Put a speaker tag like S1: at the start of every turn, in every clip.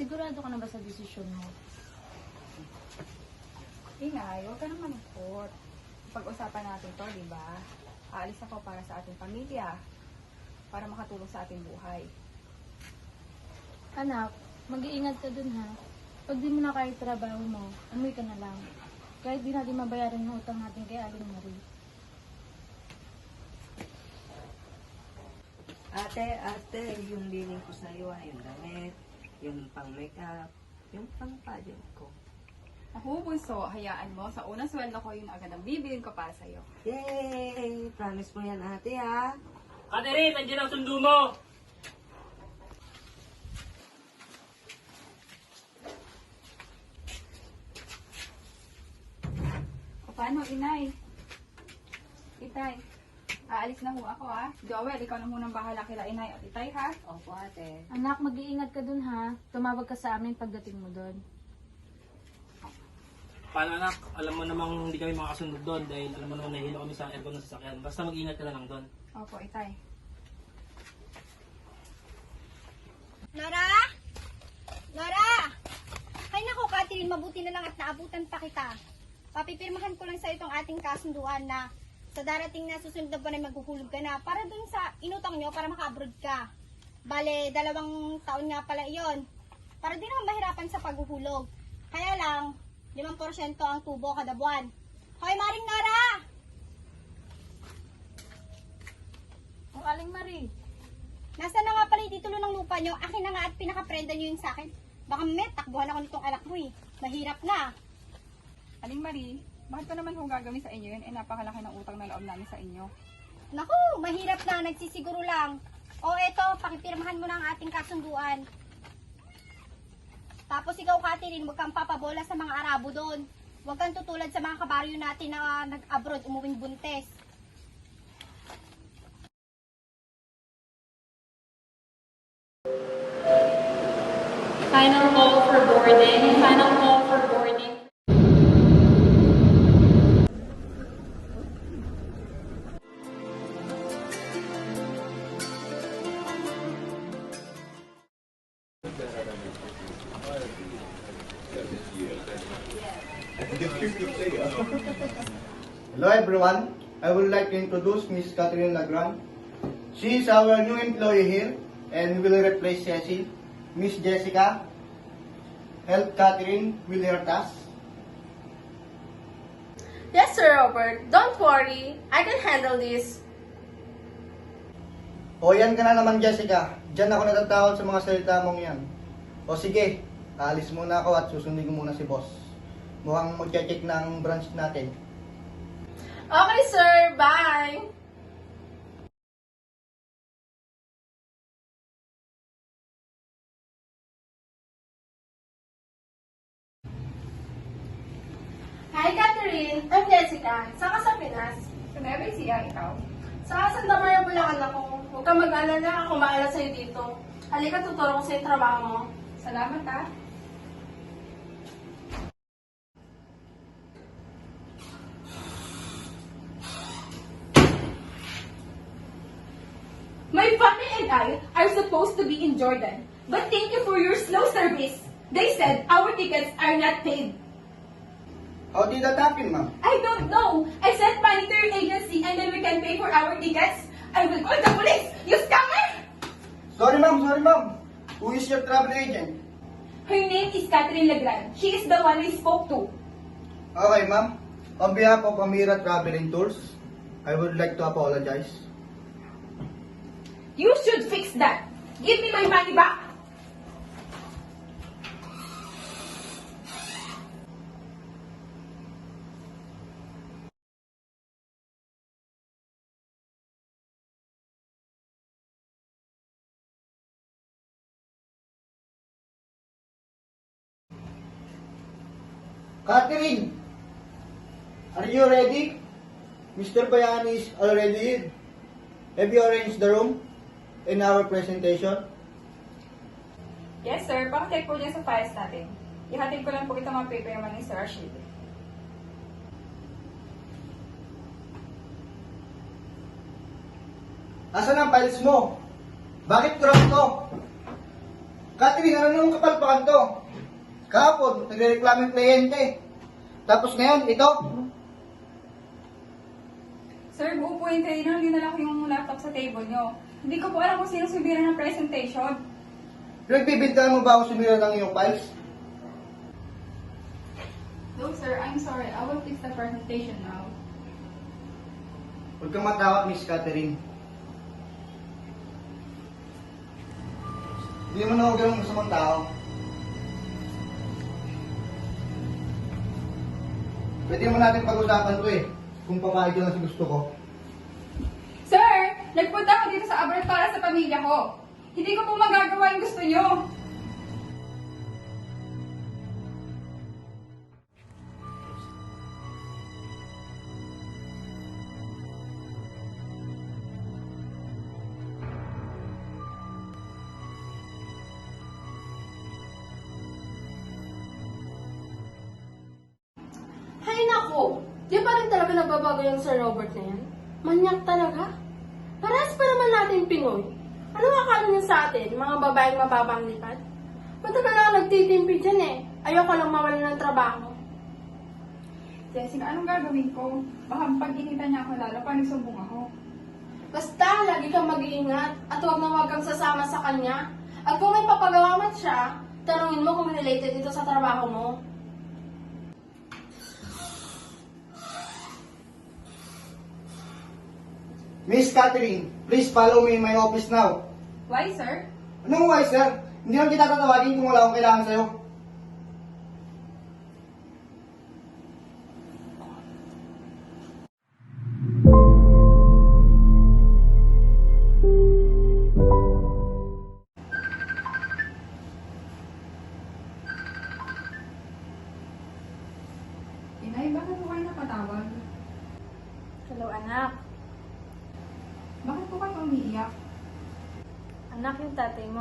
S1: Sigurado ka na ba sa desisyon mo?
S2: Inay, huwag ka naman malungkot. Pag-usapan natin to, di ba? Aalis ako para sa ating pamilya. Para makatulong sa ating buhay.
S1: Anak, mag-iingat ka dun ha. Pag di mo na kaya trabaho mo, umuwi ka na lang. Kahit di natin mabayaran yung utang natin kay Aling Marie.
S3: Ate, ate, yung biling ko sa'yo ay yung damit, yung pang makeup, yung pang pageant ko.
S2: Ako, bunso, hayaan mo. Sa unang sweldo ko, yun agad ang bibilin ko para sa'yo.
S3: Yay! Promise mo yan, ate, ha?
S4: Ate Rin, nandiyan ang sundo mo!
S2: O paano, inay? Itay, aalis na ho ako ha. Joel, ikaw na munang bahala kila inay at itay ha.
S3: Opo, ate.
S1: Anak, mag-iingat ka dun ha. Tumawag ka sa amin pagdating mo dun.
S4: Paano anak, alam mo namang hindi kami makakasunod doon dahil alam mo naman nahihilo kami sa aircon ng sasakyan. Basta mag-ingat ka na lang doon.
S2: Opo, itay.
S5: Nora? Nora! Ay nako, Catherine, mabuti na lang at naabutan pa kita. Papipirmahan ko lang sa itong ating kasunduan na sa darating na susunod na buwan ay maghuhulog ka na para dun sa inutang nyo para maka-abroad ka. Bale, dalawang taon nga pala iyon. Para din naman mahirapan sa paghuhulog. Kaya lang, 5% ang tubo kada buwan. Hoy, Maring Nora!
S1: O Aling Marie,
S5: Nasaan na nga pala yung titulo ng lupa nyo? Akin na nga at pinaka-prenda nyo yun sa akin. Baka met, takbuhan ako nitong anak mo eh. Mahirap na.
S2: Aling Marie, bakit ko naman kung gagawin sa inyo yun? Eh, napakalaki ng utang na loob namin sa inyo.
S5: Naku, mahirap na, nagsisiguro lang. O eto, pakipirmahan mo na ang ating kasunduan. Tapos ikaw, Catherine, huwag kang papabola sa mga Arabo doon. Huwag kang tutulad sa mga kabaryo natin na nag-abroad, umuwing buntes.
S6: Final call for boarding. Final call for
S7: like to introduce Miss Catherine Lagran. She is our new employee here and will replace Cecil. Miss Jessica, help Catherine with her tasks.
S6: Yes, Sir Robert. Don't worry. I can handle this.
S7: O yan ka na naman Jessica, Diyan ako natatakot sa mga salita mong yan. O sige, aalis muna ako at susundin ko muna si boss. Mukhang mag-check ng branch natin.
S6: Okay, sir. Bye. Hi, Catherine. I'm Jessica. Saan ka sa Pinas?
S2: Sa Nueva Ecija, ikaw.
S6: Sa Santa Maria, Bulacan ako. Huwag kang mag-alala. Ako maala sa'yo dito. Halika, tuturo ko sa'yo yung trabaho mo.
S2: Salamat ha.
S6: To be in Jordan. But thank you for your slow service. They said our tickets are not paid.
S7: How did that happen, ma'am?
S6: I don't know. I sent money to your agency and then we can pay for our tickets. I will call the police. You scammer!
S7: Sorry ma'am, sorry ma'am. Who is your travel agent?
S6: Her name is Catherine Legrand. She is the one we spoke to.
S7: Okay ma'am, on behalf of Amira Traveling Tours, I would like to apologize.
S6: You should fix that. Give me my money back.
S7: Catherine, are you ready? Mr. Bayan is already here. Have you arranged the room in our presentation?
S2: Yes sir, pakicheck po dyan sa files natin. Ihatid ko lang po itong mga paper naman ni Sir Rashid.
S7: Asan ang files mo? Bakit kurang to? Catherine, ano namang kapalpakan to? Kahapon, nagre-reklamo yung kliyente. Tapos ngayon, ito.
S2: Sir, buo po yung kayo nang dinala ko yung laptop sa table nyo. Hindi ko po alam kung sino sumira ng presentation.
S7: Pinagbibintahan mo ba ako sumira ng iyong files?
S2: No, sir. I'm sorry. I will fix the presentation now.
S7: Huwag kang matakot, Miss Catherine. Hindi mo na ako ganun masamang tao. Pwede mo natin pag-usapan to eh. Kung papayag lang sa gusto ko.
S2: Sir, nagpunta sa abroad para sa pamilya ko. Hindi ko po magagawa yung gusto nyo.
S8: Hay nako! Di pa rin talaga nagbabago yung Sir Robert na yan? Manyak talaga? Parehas pa naman natin Pinoy. Ano akala niya sa atin, mga babaeng mababang lipad? Matagal na nagtitimpi dyan eh. Ayoko lang mawalan ng trabaho.
S2: Jessica, anong gagawin ko? Baka pag-initan niya ako lalo pa nagsumbong ako.
S8: Basta, lagi kang mag-iingat at huwag na huwag kang sasama sa kanya. At kung may papagawa man siya, tanungin mo kung related ito sa trabaho mo.
S7: Miss Catherine, please follow me in my office now.
S2: Why, sir?
S7: Anong why, sir? Hindi lang kita tatawagin kung wala akong kailangan sa'yo.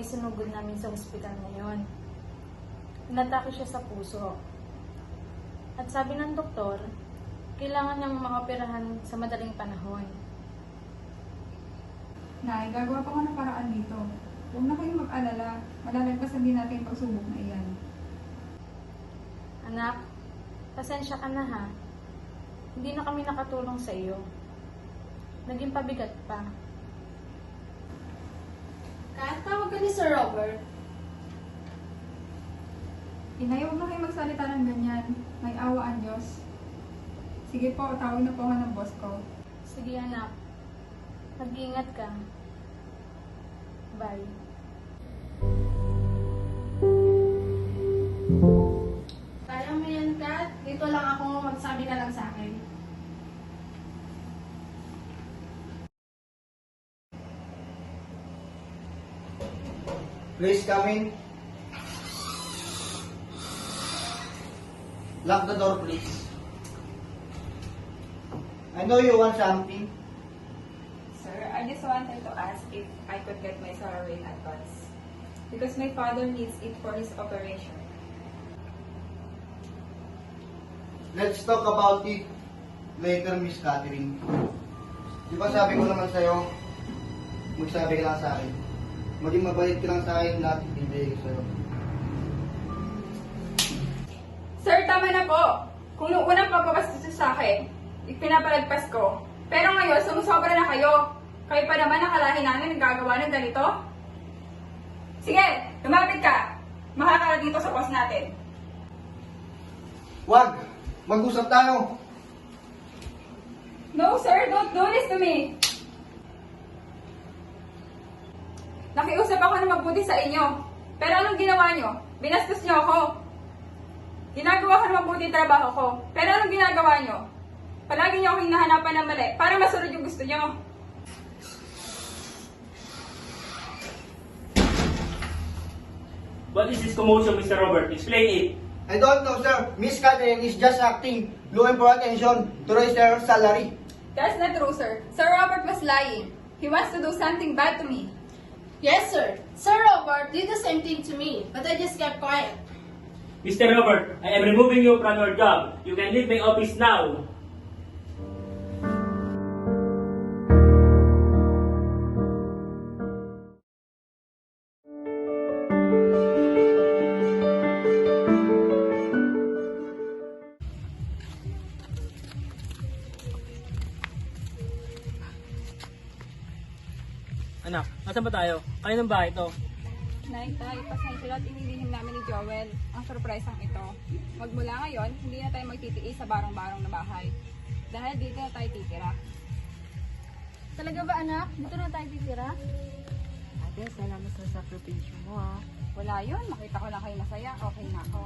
S1: Isinugod namin sa ospital ngayon. Inatake siya sa puso. At sabi ng doktor, kailangan niyang maoperahan sa madaling panahon.
S2: Nay, gagawa pa ko ng paraan dito. Huwag na kayong mag-alala. Malalagpasan din natin yung pagsubok na iyan.
S1: Anak, pasensya ka na ha. Hindi na kami nakatulong sa iyo. Naging pabigat pa.
S8: Kahit tawag ka ni Sir Robert,
S2: Inay, huwag na kayong magsalita ng ganyan. May awa ang Diyos. Sige po, tawag na po ako ng boss ko.
S1: Sige anak, mag-iingat ka. Bye.
S8: kaya mo yan, Kat. Dito lang ako, magsabi ka lang sa akin.
S7: Please come in. Lock the door, please. I know you want something.
S2: Sir, I just wanted to ask if I could get my salary in advance. Because my father needs it for his operation.
S7: Let's talk about it later, Miss Catherine. Di ba sabi ko naman sa'yo, magsabi ka lang sa akin. Maging mabait ka lang sa akin, lahat ibibigay ko sa'yo.
S2: Sir, tama na po. Kung noong unang pagbabastos niyo sa akin, ipinapalagpas ko. Pero ngayon, sumusobra na kayo. Kayo pa naman nakalahin namin nagagawa ng ganito? Sige, lumapit ka. Makakala dito sa boss natin.
S7: Wag! Mag-usap tayo!
S2: No, sir, don't do this to me. Nakiusap ako na mabuti sa inyo. Pero anong ginawa nyo? Binastos nyo ako. Ginagawa ko na mabuti yung trabaho ko. Pero anong ginagawa nyo? Palagi nyo akong hinahanapan ng mali para masunod yung gusto nyo.
S4: What is this commotion, Mr. Robert? Explain it.
S7: I don't know, sir. Miss Catherine is just acting, looking for attention to raise her salary.
S2: That's not true, sir. Sir Robert was lying. He wants to do something bad to me.
S8: Yes, sir. Sir Robert did the same thing to me, but I just kept quiet.
S4: Mr. Robert, I am removing you from your job. You can leave my office now. Nasan ba tayo? Kaninong bahay ito?
S2: Nay, tay, pasensya at inilihim namin ni Joel ang surpresang ito. Magmula ngayon, hindi na tayo magtitiis sa barong-barong na bahay. Dahil dito na tayo titira.
S1: Talaga ba anak? Dito na tayo titira?
S3: Ate, salamat sa sakripisyo mo ah.
S2: Wala yun, makita ko lang kayo masaya, okay na ako.